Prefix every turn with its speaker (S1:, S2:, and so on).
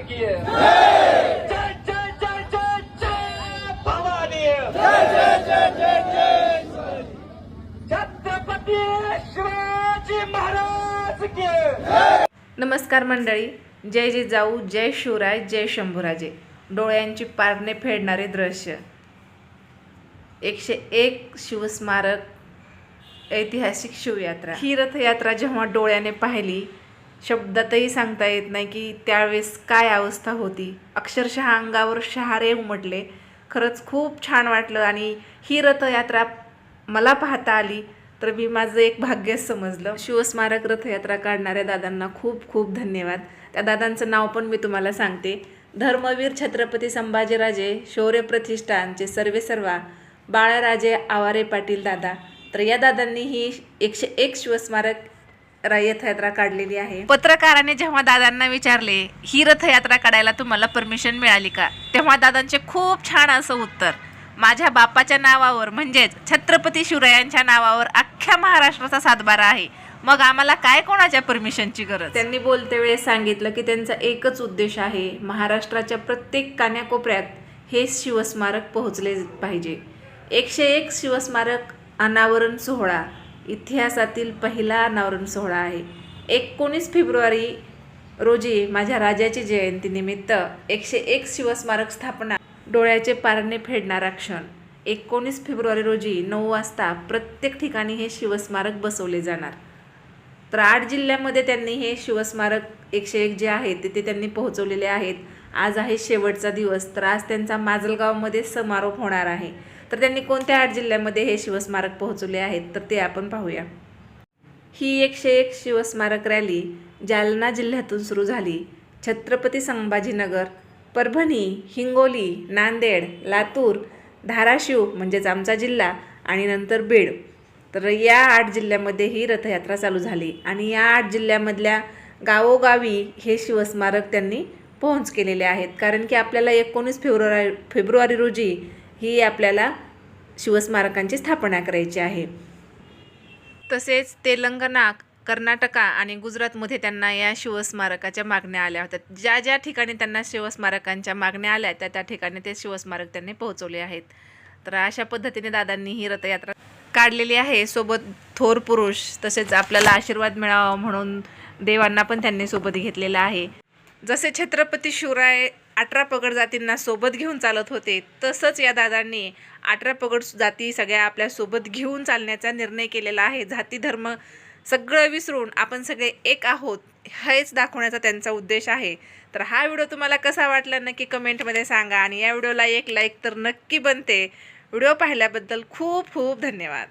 S1: की जय जय जय जय जय। भवानी। छत्रपती शिवाजी महाराज की।
S2: नमस्कार मंडळी जय जिजाऊ जय शिवराय जय शंभूराजे. डोळ्यांची पारणे फेडणारे दृश्य. एकशे एक शिवस्मारक ऐतिहासिक शिवयात्रा. ही रथयात्रा जेव्हा डोळ्याने पाहिली शब्दातही सांगता येत नाही की त्यावेळेस काय अवस्था होती. अक्षरशः अंगावर शहारे उमटले. खरंच खूप छान वाटलं आणि ही रथयात्रा मला पाहता आली तर मी माझं एक भाग्यच समजलं. शिवस्मारक रथयात्रा काढणाऱ्या दादांना खूप खूप धन्यवाद. त्या दादांचं नाव पण मी तुम्हाला सांगते. धर्मवीर छत्रपती संभाजीराजे शौर्य प्रतिष्ठानचे सर्वे सर्वा बाळाराजे आवारे पाटील दादा. तर या दादांनी ही एकशे एक शिवस्मारक रथयात्रा काढलेली आहे. पत्रकाराने जेव्हा दादांना विचारले ही रथयात्रा काढायला तुम्हाला परमिशन मिळाली का? तेव्हा दादांचे खूप छान असं उत्तर माझ्या बापाच्या नावावर म्हणजेच छत्रपती शिवरायांच्या नावावर अख्ख्या महाराष्ट्राचा सातबारा आहे. मग आम्हाला काय कोणाच्या परमिशनची गरज? त्यांनी बोलते वेळेस सांगितलं की त्यांचा एकच उद्देश आहे महाराष्ट्राच्या प्रत्येक कान्याकोपऱ्यात हे शिवस्मारक पोहोचले पाहिजे. एकशे एक शिवस्मारक अनावरण सोहळा इतिहासातील पहिला नवरण सोहळा आहे. एकोणीस फेब्रुवारी रोजी माझ्या राजाची जयंतीनिमित्त एकशे एक शिवस्मारक स्थापना डोळ्याचे पारणे फेडणारा क्षण. एकोणीस फेब्रुवारी रोजी नऊ वाजता प्रत्येक ठिकाणी हे शिवस्मारक बसवले जाणार. तर आठ जिल्ह्यामध्ये त्यांनी हे शिवस्मारक एकशे एक जे आहेत तिथे ते त्यांनी पोहोचवलेले आहेत. आज आहे शेवटचा दिवस तर आज त्यांचा माजलगावमध्ये समारोप होणार आहे. तर त्यांनी कोणत्या आठ जिल्ह्यामध्ये हे शिवस्मारक पोहोचवले आहेत तर ते आपण पाहूया. ही एकशे एक शिवस्मारक रॅली जालना जिल्ह्यातून सुरू झाली. छत्रपती संभाजीनगर परभणी हिंगोली नांदेड लातूर धाराशिव म्हणजेच आमचा जिल्हा आणि नंतर बीड. तर या आठ जिल्ह्यामध्ये ही रथयात्रा चालू झाली आणि या आठ जिल्ह्यामधल्या गावोगावी हे शिवस्मारक त्यांनी पोहोच केलेले आहेत. कारण की आपल्याला एकोणीस फेब्रुवारी फेब्रुवारी रोजी ही आपल्याला शिवस्मारकांची स्थापना करायची आहे. तसेच तेलंगणा कर्नाटका आणि गुजरातमध्ये त्यांना या शिवस्मारकाच्या मागण्या आल्या होत्या. ज्या ज्या ठिकाणी त्यांना शिवस्मारकांच्या मागण्या आल्या त्या त्या ठिकाणी ते शिवस्मारक त्यांनी पोहोचवले आहेत. तर अशा पद्धतीने दादांनी ही रथयात्रा काढलेली आहे. सोबत थोर पुरुष तसेच आपल्याला आशीर्वाद मिळावा म्हणून देवांना पण त्यांनी सोबत घेतलेला आहे. जसे छत्रपती शिवराय अठरा पगड जातींना सोबत घेऊन चालत होते. तसंच या दादांनी अठरा पगड जाती सगळ्या आपल्यासोबत घेऊन चालण्याचा निर्णय केलेला आहे. जाती धर्म सगळं विसरून आपण सगळे एक आहोत हेच दाखवण्याचा त्यांचा उद्देश आहे. तर हा व्हिडिओ तुम्हाला कसा वाटला नक्की कमेंटमध्ये सांगा आणि या व्हिडिओला एक लाईक तर नक्की बनते. व्हिडिओ पाहिल्याबद्दल खूप खूप धन्यवाद.